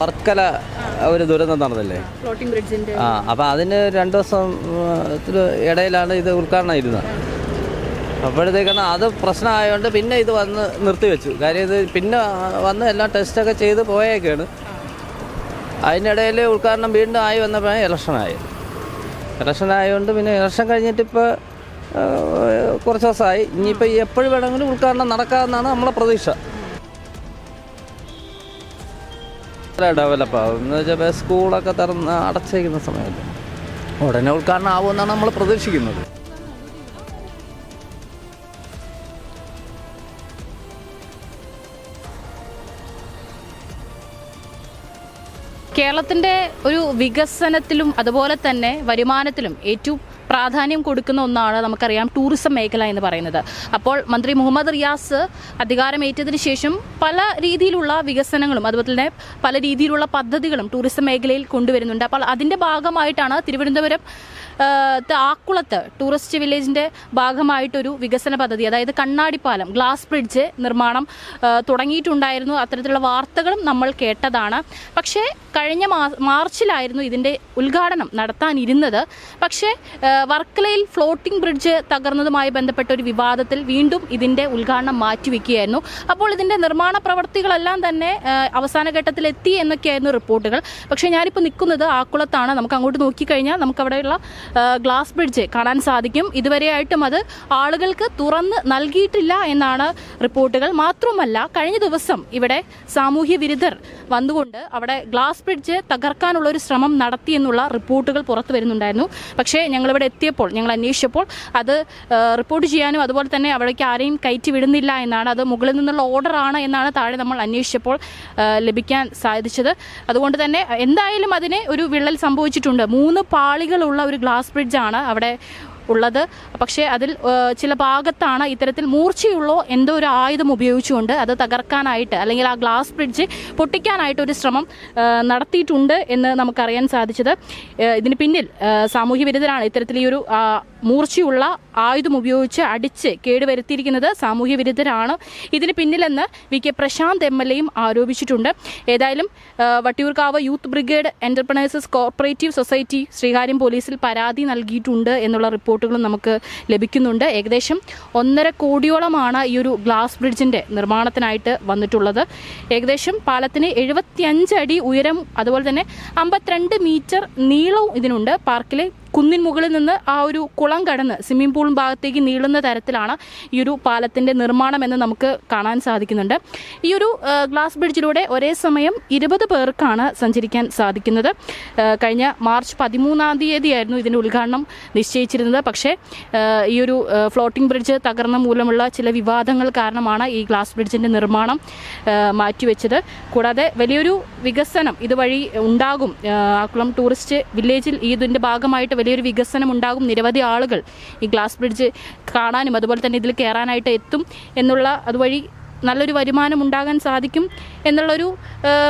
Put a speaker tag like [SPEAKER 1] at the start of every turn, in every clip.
[SPEAKER 1] വർക്കല ഒരു ദുരന്തം നടന്നില്ലേ?
[SPEAKER 2] ഫ്ലോട്ടിംഗ് ബ്രിഡ്ജിന്റെ
[SPEAKER 1] ആ അപ്പം അതിന് രണ്ട് ദിവസം ഇടയിലാണ് ഇത് ഉദ്ഘാടനം ഇരുന്നത് അപ്പോഴത്തേക്കാണ് അത് പ്രശ്നമായതുകൊണ്ട് പിന്നെ ഇത് വന്ന് നിർത്തിവെച്ചു. കാര്യം ഇത് പിന്നെ വന്ന് എല്ലാം ടെസ്റ്റൊക്കെ ചെയ്ത് പോയേക്കാണ്. അതിനിടയിൽ ഉദ്ഘാടനം വീണ്ടും ആയി വന്നപ്പോഴാണ് ഇലക്ഷനായി. ഇലക്ഷൻ ആയതുകൊണ്ട് പിന്നെ ഇലക്ഷൻ കഴിഞ്ഞിട്ട് കഴിഞ്ഞിട്ടിപ്പോൾ കുറച്ച് ദിവസമായി. ഇനിയിപ്പോൾ എപ്പോഴും വേണമെങ്കിലും ഉദ്ഘാടനം നടക്കാമെന്നാണ് നമ്മളെ പ്രതീക്ഷ. ഡെവലപ്പ് ആവും. എന്ന് വെച്ചാൽ സ്കൂളൊക്കെ തുറന്ന് അടച്ചേക്കുന്ന സമയത്ത് ഉടനെ ഉദ്ഘാടനം ആവുമെന്നാണ് നമ്മൾ പ്രതീക്ഷിക്കുന്നത്.
[SPEAKER 2] കേരളത്തിന്റെ ഒരു വികസനത്തിലും അതുപോലെ തന്നെ വരുമാനത്തിലും ഏറ്റവും പ്രാധാന്യം കൊടുക്കുന്ന ഒന്നാണ് നമുക്കറിയാം ടൂറിസം മേഖല എന്ന് പറയുന്നത്. അപ്പോൾ മന്ത്രി മുഹമ്മദ് റിയാസ് അധികാരമേറ്റതിന് ശേഷം പല രീതിയിലുള്ള വികസനങ്ങളും അതുപോലെ തന്നെ പല രീതിയിലുള്ള പദ്ധതികളും ടൂറിസം മേഖലയിൽ കൊണ്ടുവരുന്നുണ്ട്. അപ്പോൾ അതിന്റെ ഭാഗമായിട്ടാണ് തിരുവനന്തപുരം ആക്കുളത്ത് ടൂറിസ്റ്റ് വില്ലേജിന്റെ ഭാഗമായിട്ടൊരു വികസന പദ്ധതി അതായത് കണ്ണാടിപ്പാലം ഗ്ലാസ് ബ്രിഡ്ജ് നിർമ്മാണം തുടങ്ങിയിട്ടുണ്ടായിരുന്നു. അത്തരത്തിലുള്ള വാർത്തകളും നമ്മൾ കേട്ടതാണ്. പക്ഷേ കഴിഞ്ഞ മാർച്ചിലായിരുന്നു ഇതിന്റെ ഉദ്ഘാടനം നടത്താനിരുന്നത്. പക്ഷേ വർക്കലയിൽ ഫ്ലോട്ടിംഗ് ബ്രിഡ്ജ് തകർന്നതുമായി ബന്ധപ്പെട്ട ഒരു വിവാദത്തിൽ വീണ്ടും ഇതിന്റെ ഉദ്ഘാടനം മാറ്റിവെക്കുകയായിരുന്നു. അപ്പോൾ ഇതിന്റെ നിർമ്മാണ പ്രവർത്തികളെല്ലാം തന്നെ അവസാന ഘട്ടത്തിൽ എത്തി എന്നൊക്കെയായിരുന്നു റിപ്പോർട്ടുകൾ. പക്ഷേ ഞാനിപ്പോൾ നിൽക്കുന്നത് ആക്കുളത്താണ്. നമുക്ക് അങ്ങോട്ട് നോക്കിക്കഴിഞ്ഞാൽ നമുക്ക് അവിടെയുള്ള ഗ്ലാസ് ബ്രിഡ്ജ് കാണാൻ സാധിക്കും. ഇതുവരെയായിട്ടും അത് ആളുകൾക്ക് തുറന്ന് നൽകിയിട്ടില്ല എന്നാണ് റിപ്പോർട്ടുകൾ. മാത്രമല്ല കഴിഞ്ഞ ദിവസം ഇവിടെ സാമൂഹ്യ വിരുദ്ധർ വന്നുകൊണ്ട് അവിടെ ഗ്ലാസ് ബ്രിഡ്ജ് തകർക്കാനുള്ള ഒരു ശ്രമം നടത്തിയെന്നുള്ള റിപ്പോർട്ടുകൾ പുറത്തു വരുന്നുണ്ടായിരുന്നു. പക്ഷേ ഞങ്ങളിവിടെ എത്തിയപ്പോൾ ഞങ്ങൾ അന്വേഷിച്ചപ്പോൾ അത് റിപ്പോർട്ട് ചെയ്യാനും അതുപോലെ തന്നെ അവിടേക്ക് ആരെയും കയറ്റി വിടുന്നില്ല എന്നാണ് അത് മുകളിൽ നിന്നുള്ള ഓർഡറാണ് എന്നാണ് താഴെ നമ്മൾ അന്വേഷിച്ചപ്പോൾ ലഭിക്കാൻ സാധിച്ചത്. അതുകൊണ്ട് തന്നെ എന്തായാലും അതിന് ഒരു വിള്ളൽ സംഭവിച്ചിട്ടുണ്ട്. മൂന്ന് പാളികളുള്ള ഒരു ഗ്ലാസ് ബ്രിഡ്ജാണ് അവിടെ ഉള്ളത്. പക്ഷേ അതിൽ ചില ഭാഗത്താണ് ഇത്തരത്തിൽ മൂർച്ചയുള്ളോ എന്തോ ഒരു ആയുധം ഉപയോഗിച്ചുകൊണ്ട് അത് തകർക്കാനായിട്ട് അല്ലെങ്കിൽ ആ ഗ്ലാസ് ബ്രിഡ്ജ് പൊട്ടിക്കാനായിട്ട് ഒരു ശ്രമം നടത്തിയിട്ടുണ്ട് എന്ന് നമുക്കറിയാൻ സാധിച്ചത്. ഇതിന് പിന്നിൽ സാമൂഹ്യ വിരുദ്ധരാണ് ഇത്തരത്തിൽ ഈ ഒരു മൂർച്ചയുള്ള ആയുധം ഉപയോഗിച്ച് അടിച്ച് കേടുവരുത്തിയിരിക്കുന്നത് സാമൂഹ്യ വിരുദ്ധരാണ് ഇതിന് പിന്നിലെന്ന് V K Prashanth M L എയും ആരോപിച്ചിട്ടുണ്ട്. ഏതായാലും Vattiyoorkavu youth brigade entrepreneurs cooperative society Sreekaryam പോലീസിൽ പരാതി നൽകിയിട്ടുണ്ട് എന്നുള്ള റിപ്പോർട്ടുകളും നമുക്ക് ലഭിക്കുന്നുണ്ട്. ഏകദേശം ഒന്നര കോടിയോളമാണ് ഈ ഒരു ഗ്ലാസ് ബ്രിഡ്ജിന്റെ നിർമ്മാണത്തിനായിട്ട് വന്നിട്ടുള്ളത്. ഏകദേശം പാലത്തിന് എഴുപത്തിയഞ്ച് അടി ഉയരം അതുപോലെ തന്നെ അമ്പത്തിരണ്ട് മീറ്റർ നീളവും ഇതിനുണ്ട്. പാർക്കിലെ കുന്നിൻ മുകളിൽ നിന്ന് ആ ഒരു കുളം കടന്ന് സ്വിമ്മിംഗ് പൂളും ഭാഗത്തേക്ക് നീളുന്ന തരത്തിലാണ് ഈ ഒരു പാലത്തിന്റെ നിർമ്മാണം എന്ന് നമുക്ക് കാണാൻ സാധിക്കുന്നുണ്ട്. ഈ ഒരു ഗ്ലാസ് ബ്രിഡ്ജിലൂടെ ഒരേ സമയം ഇരുപത് പേർക്കാണ് സഞ്ചരിക്കാൻ സാധിക്കുന്നത്. കഴിഞ്ഞ മാർച്ച് പതിമൂന്നാം തീയതിയായിരുന്നു ഇതിന്റെ ഉദ്ഘാടനം നിശ്ചയിച്ചിരുന്നത്. പക്ഷേ ഈ ഒരു ഫ്ലോട്ടിംഗ് ബ്രിഡ്ജ് തകർന്ന മൂലമുള്ള ചില വിവാദങ്ങൾ കാരണമാണ് ഈ ഗ്ലാസ് ബ്രിഡ്ജിന്റെ നിർമ്മാണം മാറ്റിവെച്ചത്. കൂടാതെ വലിയൊരു വികസനം ഇതുവഴി ഉണ്ടാകും. ആക്കുളം ടൂറിസ്റ്റ് വില്ലേജിൽ ഇതിന്റെ ഭാഗമായിട്ട് വലിയൊരു വികസനം ഉണ്ടാകും നിരവധി ആളുകൾ ഈ ഗ്ലാസ് ബ്രിഡ്ജ് കാണാനും അതുപോലെ തന്നെ ഇതിൽ കയറാനായിട്ട് എത്തും എന്നുള്ള അതുവഴി നല്ലൊരു വരുമാനം ഉണ്ടാകാൻ സാധിക്കും എന്നുള്ളൊരു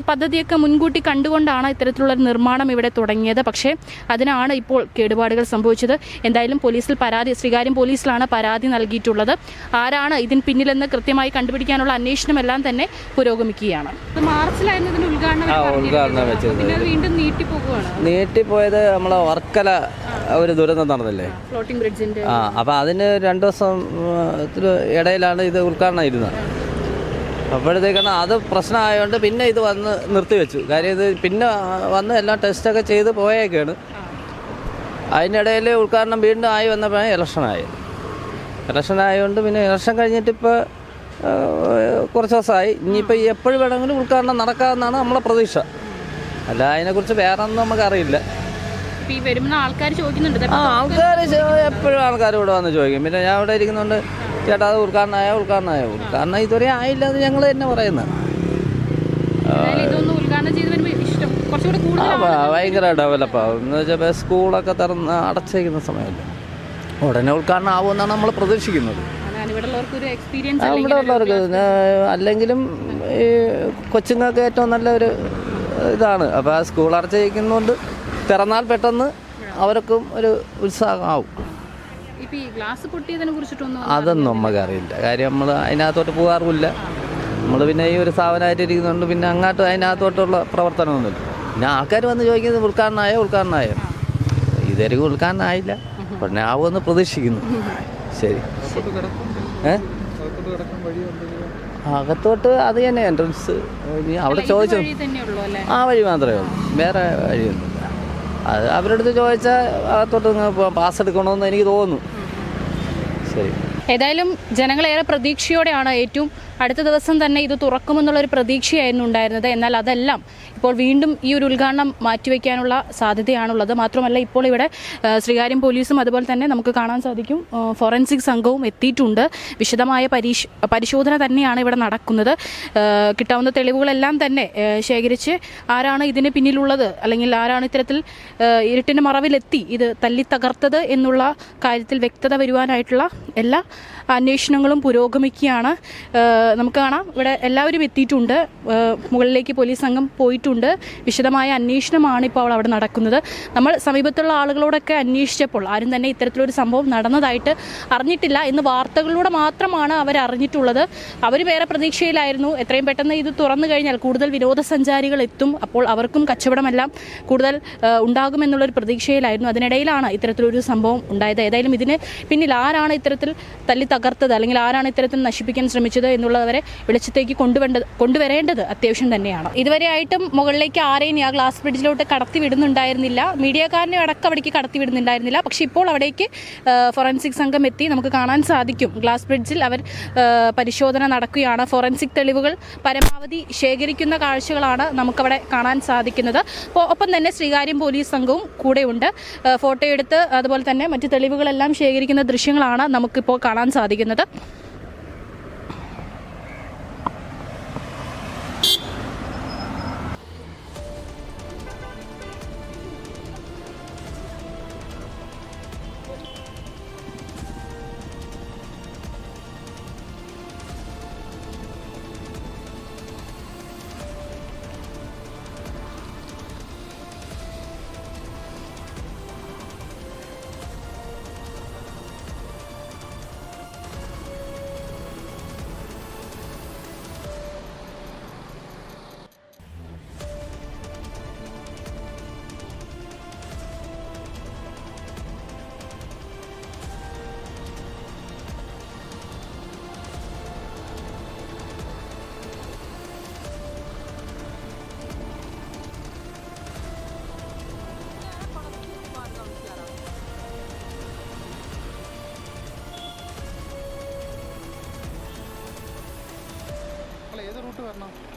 [SPEAKER 2] പദ്ധതിയൊക്കെ മുൻകൂട്ടി കണ്ടുകൊണ്ടാണ് ഇത്തരത്തിലുള്ള നിർമ്മാണം ഇവിടെ തുടങ്ങിയത്. പക്ഷേ അതിനാണ് ഇപ്പോൾ കേടുപാടുകൾ സംഭവിച്ചത്. എന്തായാലും പോലീസിൽ പരാതി ശ്രീകാര്യം പോലീസിലാണ് പരാതി നൽകിയിട്ടുള്ളത്. ആരാണ് ഇതിന് പിന്നിലെന്ന് കൃത്യമായി കണ്ടുപിടിക്കാനുള്ള അന്വേഷണം എല്ലാം തന്നെ പുരോഗമിക്കുകയാണ്. മാർച്ചിലായിരുന്നു ഉദ്ഘാടനം
[SPEAKER 1] വെച്ചത്.
[SPEAKER 2] വീണ്ടും നീട്ടിപ്പോകുകയാണ്
[SPEAKER 1] നീട്ടിപ്പോയത് നമ്മളെ വർക്കല ഒരു ദുരന്തം നടന്നില്ലേ?
[SPEAKER 2] ഫ്ലോട്ടിംഗ് ബ്രിഡ്ജിന്റെ
[SPEAKER 1] ആ അപ്പൊ അതിന് രണ്ടു ദിവസം ഇടയിലാണ് ഇത് ഉദ്ഘാടനം ഇരുന്നത്. അപ്പോഴത്തേക്കാണ് അത് പ്രശ്നമായതുകൊണ്ട് പിന്നെ ഇത് വന്ന് നിർത്തിവെച്ചു. കാര്യം ഇത് പിന്നെ വന്ന് എല്ലാം ടെസ്റ്റൊക്കെ ചെയ്ത് പോയേക്കാണ്. അതിനിടയിൽ ഉദ്ഘാടനം വീണ്ടും ആയി വന്നപ്പോഴാണ് ഇലക്ഷനായി ഇലക്ഷൻ ആയതുകൊണ്ട് പിന്നെ ഇലക്ഷൻ കഴിഞ്ഞിട്ടിപ്പോൾ കുറച്ച് ദിവസമായി. ഇനിയിപ്പോൾ എപ്പോഴും വേണമെങ്കിലും ഉദ്ഘാടനം നടക്കാമെന്നാണ് നമ്മളെ പ്രതീക്ഷ. അല്ല അതിനെക്കുറിച്ച് വേറെ ഒന്നും നമുക്കറിയില്ല
[SPEAKER 2] ആൾക്കാർ
[SPEAKER 1] എപ്പോഴും ആൾക്കാർ ഇവിടെ വന്ന് ചോദിക്കും. പിന്നെ ഞാൻ ഇവിടെ ഇരിക്കുന്നുണ്ട് ചേട്ടാ അത് ഉദ്ഘാടനമായോ ഉദ്ഘാടനമായോ ഉദ്ഘാടനം ഇതുവരെ ആയില്ല എന്ന് ഞങ്ങൾ തന്നെ പറയുന്നത്. ഭയങ്കര ഡെവലപ്പാവും എന്ന് വെച്ചാൽ സ്കൂളൊക്കെ തുറന്ന് അടച്ചേക്കുന്ന സമയത്ത് ഉടനെ ഉദ്ഘാടനം ആവുമെന്നാണ് നമ്മൾ പ്രതീക്ഷിക്കുന്നത്
[SPEAKER 2] ഇവിടെയുള്ളവർക്ക് ഇവിടെ ഉള്ളവർക്ക്
[SPEAKER 1] അല്ലെങ്കിലും ഈ കൊച്ചുങ്ങൾക്ക് ഏറ്റവും നല്ലൊരു ഇതാണ്. അപ്പോൾ ആ സ്കൂൾ അടച്ചേക്കുന്നതുകൊണ്ട് പിറന്നാൾ പെട്ടെന്ന് അവർക്കും ഒരു ഉത്സാഹമാവും
[SPEAKER 2] ഇപ്പൊ ഈ ഗ്ലാസ് പൊട്ടിയതിനെ കുറിച്ചിട്ടൊന്നും
[SPEAKER 1] അതൊന്നും നമുക്കറിയില്ല കാര്യം നമ്മൾ അതിനകത്തോട്ട് പോകാറുമില്ല. നമ്മൾ പിന്നെ ഈ ഒരു സ്ഥാപനമായിട്ട് ഇരിക്കുന്നുണ്ട് പിന്നെ അങ്ങോട്ട് അതിനകത്തോട്ടുള്ള പ്രവർത്തനമൊന്നുമില്ല. പിന്നെ ആൾക്കാർ വന്ന് ചോദിക്കുന്നത് ഉദ്ഘാടനമായോ ഉദ്ഘാടനമായോ? ഇതുവരെയും ഉദ്ഘാടനമായില്ല. ഉടനെ ആവുമെന്ന് പ്രതീക്ഷിക്കുന്നു. ശരി. അകത്തോട്ട് അത് തന്നെ എൻട്രൻസ് അവിടെ ചോദിച്ചു? ആ വഴി മാത്രമേ ഉള്ളൂ. വേറെ വഴിയൊന്നുമില്ല അത് അവരുടെ അടുത്ത് ചോദിച്ചാൽ അകത്തോട്ട് പാസ് എടുക്കണമെന്ന് എനിക്ക് തോന്നുന്നു. ശരി.
[SPEAKER 2] ഏതായാലും ജനങ്ങളേറെ പ്രതീക്ഷയോടെയാണ് ഏറ്റവും അടുത്ത ദിവസം തന്നെ ഇത് തുറക്കുമെന്നുള്ള ഒരു പ്രതീക്ഷയായിരുന്നു ഉണ്ടായിരുന്നത്. എന്നാൽ അതെല്ലാം ഇപ്പോൾ വീണ്ടും ഈ ഒരു ഉദ്ഘാടനം മാറ്റിവെക്കാനുള്ള സാധ്യതയാണുള്ളത്. മാത്രമല്ല ഇപ്പോൾ ഇവിടെ ശ്രീകാര്യം പോലീസും അതുപോലെ തന്നെ നമുക്ക് കാണാൻ സാധിക്കും ഫോറൻസിക് സംഘവും എത്തിയിട്ടുണ്ട്. വിശദമായ പരിശോധന തന്നെയാണ് ഇവിടെ നടക്കുന്നത്. കിട്ടാവുന്ന തെളിവുകളെല്ലാം തന്നെ ശേഖരിച്ച് ആരാണ് ഇതിന് പിന്നിലുള്ളത്? അല്ലെങ്കിൽ ആരാണ് ഇത്തരത്തിൽ ഇരുട്ടിന്റെ മറവിലെത്തി? ഇത് തല്ലി തകർത്തത് എന്നുള്ള കാര്യത്തിൽ വ്യക്തത വരുവാനായിട്ടുള്ള എല്ലാ അന്വേഷണങ്ങളും പുരോഗമിക്കുകയാണ്. നമുക്ക് കാണാം. ഇവിടെ എല്ലാവരും എത്തിയിട്ടുണ്ട്. മുകളിലേക്ക് പോലീസ് സംഘം പോയിട്ടുണ്ട്. വിശദമായ അന്വേഷണമാണ് ഇപ്പോൾ അവിടെ നടക്കുന്നത്. നമ്മൾ സമീപത്തുള്ള ആളുകളോടൊക്കെ അന്വേഷിച്ചപ്പോൾ ആരും തന്നെ ഇത്തരത്തിലൊരു സംഭവം നടന്നതായിട്ട് അറിഞ്ഞിട്ടില്ല എന്ന് വാർത്തകളിലൂടെ മാത്രമാണ് അവർ അറിഞ്ഞിട്ടുള്ളത്. അവർ വേറെ പ്രതീക്ഷയിലായിരുന്നു. എത്രയും പെട്ടെന്ന് ഇത് തുറന്നു കഴിഞ്ഞാൽ കൂടുതൽ വിനോദസഞ്ചാരികൾ എത്തും. അപ്പോൾ അവർക്കും കച്ചവടമെല്ലാം കൂടുതൽ ഉണ്ടാകുമെന്നുള്ളൊരു പ്രതീക്ഷയിലായിരുന്നു. അതിനിടയിലാണ് ഇത്തരത്തിലൊരു സംഭവം ഉണ്ടായത്. ഏതായാലും ഇതിന് പിന്നിൽ ആരാണ് ഇത്തരത്തിൽ തല്ലി തകർത്തത് അല്ലെങ്കിൽ ആരാണ് ഇത്തരത്തിൽ നശിപ്പിക്കാൻ ശ്രമിച്ചത് എന്നുള്ളവരെ വെളിച്ചത്തേക്ക് കൊണ്ടുവേണ്ടത് കൊണ്ടുവരേണ്ടത് അത്യാവശ്യം തന്നെയാണ്. ഇതുവരെയായിട്ടും മുകളിലേക്ക് ആരെയും ആ ഗ്ലാസ് ബ്രിഡ്ജിലോട്ട് കടത്തി വിടുന്നുണ്ടായിരുന്നില്ല മീഡിയക്കാരനെ അടക്കം അവിടേക്ക് കടത്തി വിടുന്നുണ്ടായിരുന്നില്ല പക്ഷേ ഇപ്പോൾ അവിടേക്ക് ഫോറൻസിക് സംഘം എത്തി. നമുക്ക് കാണാൻ സാധിക്കും. ഗ്ലാസ് ബ്രിഡ്ജിൽ അവർ പരിശോധന നടക്കുകയാണ്. ഫോറൻസിക് തെളിവുകൾ പരമാവധി ശേഖരിക്കുന്ന കാഴ്ചകളാണ് നമുക്കവിടെ കാണാൻ സാധിക്കുന്നത്. ഒപ്പം തന്നെ ശ്രീകാര്യം പോലീസ് സംഘവും കൂടെയുണ്ട്. ഫോട്ടോ എടുത്ത് അതുപോലെ തന്നെ മറ്റ് തെളിവുകളെല്ലാം ശേഖരിക്കുന്ന ദൃശ്യങ്ങളാണ് നമുക്കിപ്പോൾ കാണാൻ സാധിക്കുന്നത്.
[SPEAKER 3] ഏത് വരണം.